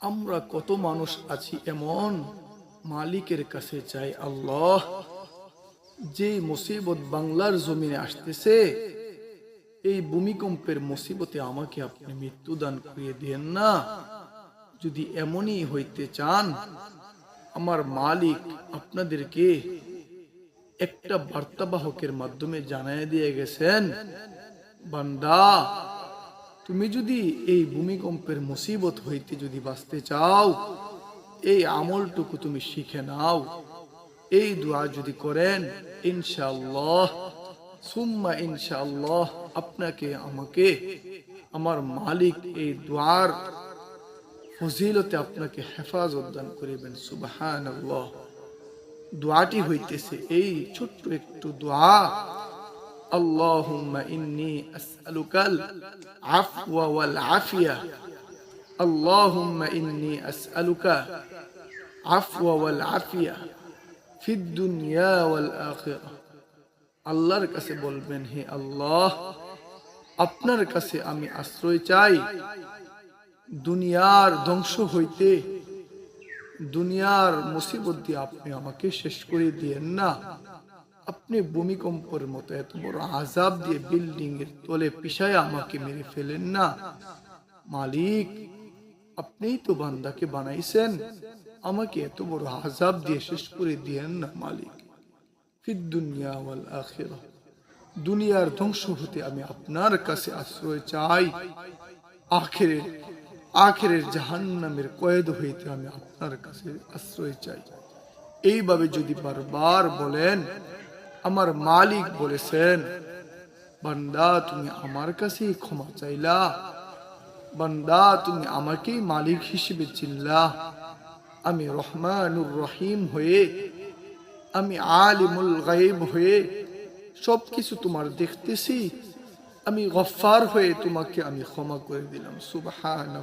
আমরা কত মানুষ আছি এমন? মালিকের কাছে চাই আল্লাহ। যে মুসিবত বাংলার জমিনে আসতেছে, এই ভূমিকম্পের মুসিবতে আমাকে আপনি মৃত্যু দান করিয়ে দেন না। যদি এমনই হইতে চান, আমার মালিক আপনাদেরকে একটা বার্তাবাহকের মাধ্যমে জানায় দিয়ে গেছেন, বান্দা তুমি যদি এই ভূমিকম্পের মুসিবত হইতে যদি বাঁচতে চাও, এই আমলটুকু তুমি শিখে নাও। এই দোয়া যদি করেন, ইনশাআল্লাহ, সুম্মা ইনশাআল্লাহ, আপনাকে, আমাকে, আমার মালিক এই দোয়ার ফজিলতে আপনাকে হেফাজত দান করিবেন সুবাহান দোয়াটি হইতেছে এই ছোট্ট একটু দোয়া اللهم إني أسألك العفو والعافية اللهم إني أسألك عفو والعافية في الدنيا والآخرة আল্লাহর কাছে বলবেন হে আল্লাহ আপনার কাছে আমি আশ্রয় চাই দুনিয়ার ধ্বংস হইতে দুনিয়ার মুসিবত দিয়ে আপনি আমাকে শেষ করে দিয়েন না আপনি ভূমিকম্পের মতো এত বড় আজাব দিয়ে বিল্ডিং এর তলে পিছায় আমাকে মেরে ফেলেন না। মালিক, আপনিই তো বান্দাকে বানাইছেন। আমাকে এত বড় আজাব দিয়ে শেষ করে দিয়েন না মালিক। দুনিয়া ওয়াল আখিরা। দুনিয়ার ধ্বংস হতে আমি আপনার কাছে আশ্রয় চাই। আখেরের আখেরের জাহান্নামের কয়েদ হইতে আমি আপনার কাছে আশ্রয় চাই। এইভাবে যদি বারবার বলেন আমার মালিক বলেছেন, বান্দা, তুমি আমার কাছেই ক্ষমা চাইলা। বান্দা, তুমি আমাকেই মালিক হিসেবে চিনলা। আমি রহমানুর রহিম হয়ে, আমি আলিমুল গাইব হয়ে সব কিছু তোমার দেখতেছি। আমি গফার হয়ে তোমাকে আমি ক্ষমা করে দিলাম সুবাহান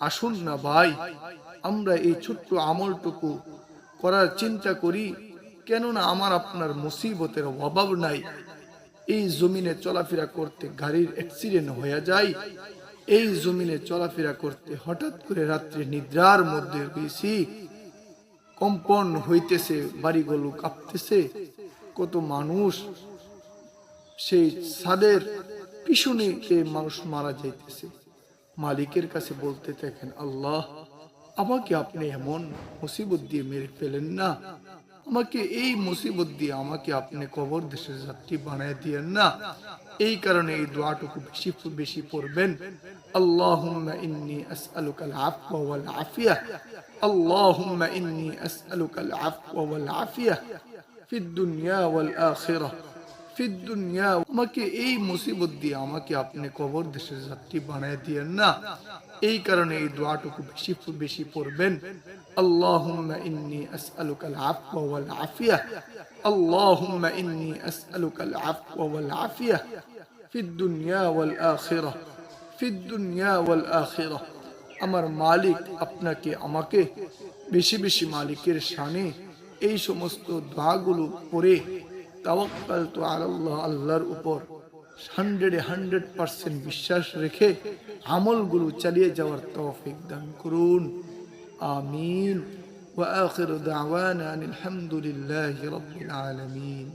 আসুন না ভাই, আমরা এই ছোট্ট আমলটুকু করার চিন্তা করি। কেননা আমার আপনার মুসিবতের অভাব নাই। এই জমিনে চলাফেরা করতে গাড়ির অ্যাক্সিডেন্ট হয়ে যায়। এই জমিনে চলাফেরা করতে হঠাৎ করে রাত্রে নিদ্রার মধ্যে গেছি কম্পন হইতেছে, বাড়িগুলো কাঁপতেছে। কত মানুষ সেই ছাদের পিছনেকে মানুষ মারা যাইতেছে। মালিকের কাছে বলতে থাকেন, আল্লাহ, আমাকে আপনি এমন মুসিবত দিয়ে মেরে ফেলেন না। আমাকে এই মুসিবত দিয়ে আমাকে আপনি কবর দেশে যাত্রী বানায় দিয়েন না। এই কারণে এই দোয়াটুকু বেশি বেশি পড়বেন। আল্লাহুম্মা ইন্নি আসআলুকাল আফওয়া ওয়াল আফিয়া। আল্লাহুম্মা ইন্নি আসআলুকাল আফওয়া ওয়াল আফিয়া। ফিদ দুনিয়া ওয়াল আখিরাহ ফিদুনিয়া আমাকে এই মুসিবত দিয়ে আমাকে আপনি কবর দেশের যাত্রী বানায় দিয়েন না। এই কারণে এই দোয়াটুকু বেশি বেশি পড়বেন। আল্লাহুম্মা ইন্নি আসআলুকাল আফওয়া ওয়াল আফিয়া। আল্লাহুম্মা ইন্নি আসআলুকাল আফওয়া ওয়াল আফিয়া। ফিদ দুনিয়া ওয়াল আখিরাহ ফিদ দুনিয়া ওয়াল আখিরাহ আমার মালিক আপনাকে, আমাকে বেশি বেশি মালিকের শানে এই সমস্ত দোয়াগুলো পড়ে তাওয়াক্কাল তো আল্লাহ আল্লাহর উপর হান্ড্রেডে হান্ড্রেড পার্সেন্ট বিশ্বাস রেখে আমলগুলো চালিয়ে যাওয়ার তৌফিক দান করুন আমিন وآخر دعوانا أن الحمد لله رب العالمين